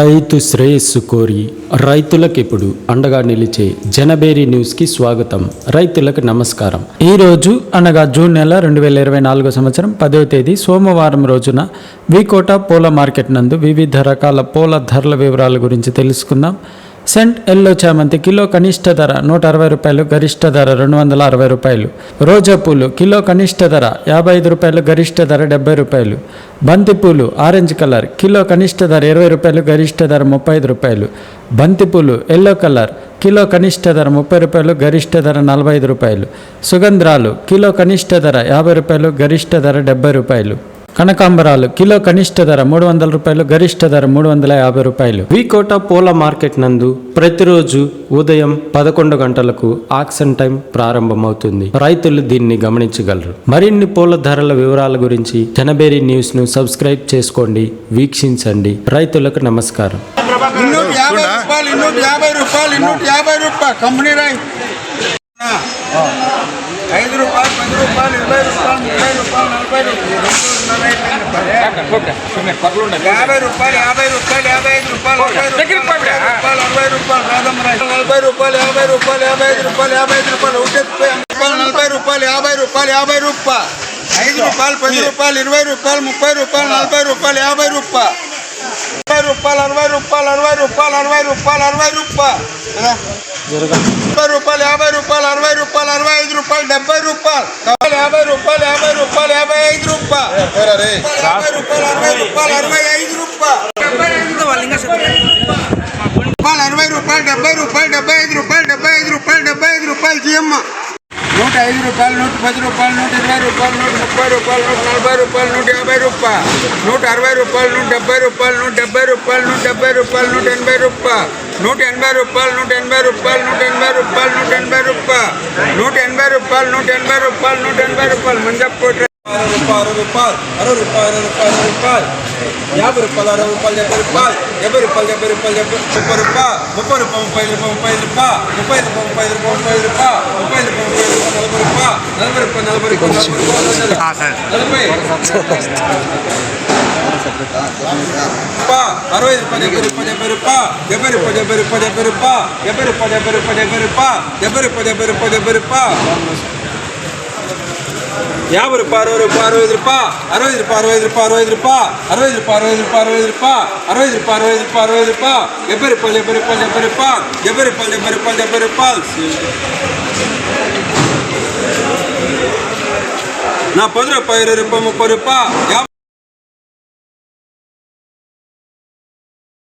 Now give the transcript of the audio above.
రైతు శ్రేయస్సు కోరి రైతులకు ఇప్పుడు అండగా నిలిచే జనబేరి న్యూస్కి స్వాగతం. రైతులకు నమస్కారం. ఈ రోజు అనగా జూన్ నెల రెండు వేల ఇరవై నాలుగో సంవత్సరం పదవ తేదీ సోమవారం రోజున వికోట పూల మార్కెట్ నందు వివిధ రకాల పూల ధరల వివరాల గురించి తెలుసుకుందాం. సెంట్ ఎల్లో చామంతి కిలో కనిష్ట ధర నూట అరవై రూపాయలు గరిష్ట ధర రెండు వందల అరవై రూపాయలు. రోజా పూలు కిలో కనిష్ట ధర యాభై ఐదు రూపాయలు గరిష్ట ధర డెబ్బై రూపాయలు. బంతిపూలు ఆరెంజ్ కలర్ కిలో కనిష్ట ధర ఇరవై రూపాయలు గరిష్ట ధర ముప్పై ఐదు రూపాయలు. బంతిపూలు ఎల్లో కలర్ కిలో కనిష్ట ధర ముప్పై రూపాయలు గరిష్ట ధర నలభై ఐదు రూపాయలు. సుగంధ్రాలు కిలో కనిష్ట ధర యాభై రూపాయలు గరిష్ట ధర డెబ్బై రూపాయలు. కనకాంబరాలు కిలో కనిష్ట ధర మూడు వందల రూపాయలు గరిష్ట ధర మూడు వందల యాభై రూపాయలు. వికోట పూల మార్కెట్ నందు ప్రతిరోజు ఉదయం పదకొండు గంటలకు ఆక్షన్ టైం ప్రారంభమవుతుంది. రైతులు దీన్ని గమనించగలరు. మరిన్ని పూల ధరల వివరాల గురించి జనబేరీ న్యూస్ను సబ్స్క్రైబ్ చేసుకోండి వీక్షించండి. రైతులకు నమస్కారం. రూపాయలు ఇరవై రూపాయలు. యాభై రూపాయలు యాభై రూపాయలు యాభై ఐదు రూపాయలు రూపాయలు యాభై రూపాయలు యాభై ఐదు ఐదు రూపాయలు పది రూపాయలు ఇరవై రూపాయలు ముప్పై రూపాయలు నలభై రూపాయలు యాభై రూపాయలు ముప్పై రూపాయలు అరవై రూపాయలు అరవై రూపాయలు అరవై రూపాయలు అరవై రూపాయలు ముప్పై రూపాయలు యాభై రూపాయలు అరవై రూపాయలు అరవై ఐదు రూపాయలు డెబ్బై రూపాయలు రూపాయలు అరవై రూపాయలు డెబ్బై రూపాయలు డెబ్బై ఐదు రూపాయలు డెబ్బై ఐదు రూపాయలు డెబ్బై ఐదు రూపాయలు జీఎమ్మ నూట ఐదు రూపాయలు నూట పది రూపాయలు నూట ఇరవై రూపాయలు నూట ముప్పై రూపాయలు నూట నలభై రూపాయలు నూట యాభై రూపాయలు నూట అరవై రూపాయలు నూట డెబ్బై రూపాయలు నూట డెబ్బై రూపాయలు నూట డెబ్బై రూపాయలు నూట ఎనభై రూపాయలు నూట ఎనభై రూపాయలు నూట ఎనభై రూపాయలు నూట ఎనభై రూపాయలు నూట ఎనభై రూపాయలు నూట ఎనభై రూపాయలు నూట ఎనభై రూపాయలు నూట ఎనభై రూపాయలు మంజప్పకోట అరవై రూపాయలు అరవై రూపాయలు అరవై రూపాయలు యాభై రూపాయలు అరవై రూపాయలు డెబ్బై రూపాయలు డెబ్బై రూపాయలు డెబ్బై రూపాయలు డెబ్బై ముప్పై రూపాయలు ముప్పై రూపాయలు ముప్పై రూపాయలు ముప్పై రూపాయలు ముప్పై రూపాయలు ముప్పై రూపాయలు ముప్పై రూపాయలు ముప్పై రూపాయలు నలభై రూపాయలు నలభై రూపాయలు నలభై రూపాయలు నలభై రూపాయలు నలభై అరవై రూపాయలు డెబ్బై రూపాయలు డెబ్బై రూపాయలు డెబ్బై రూపాయలు డెబ్బై రూపాయలు డెబ్బై రూపాయలు డెబ్బై రూపాయలు డెబ్బై రూపాయలు డెబ్బై రూపాయలు డెబ్బై రూపాయలు డెబ్బై రూపాయలు డెబ్బై రూపాయలు యాభై రూపాయలు అరవై రూపాయలు అరవై ఐదు రూపాయలు అరవై ఐదు రూపాయలు అరవై ఐదు రూపాయలు అరవై ఐదు రూపాయలు అరవై ఐదు రూపాయలు అరవై ఐదు రూపాయలు అరవై ఐదు రూపాయలు అరవై ఐదు రూపాయలు అరవై ఐదు రూపాయలు డెబ్బై రూపాయలు డెబ్బై రూపాయలు డెబ్బై రూపాయలు డెబ్బై రూపాయలు డెబ్బై రూపాయలు డెబ్బై రూపాయలు నా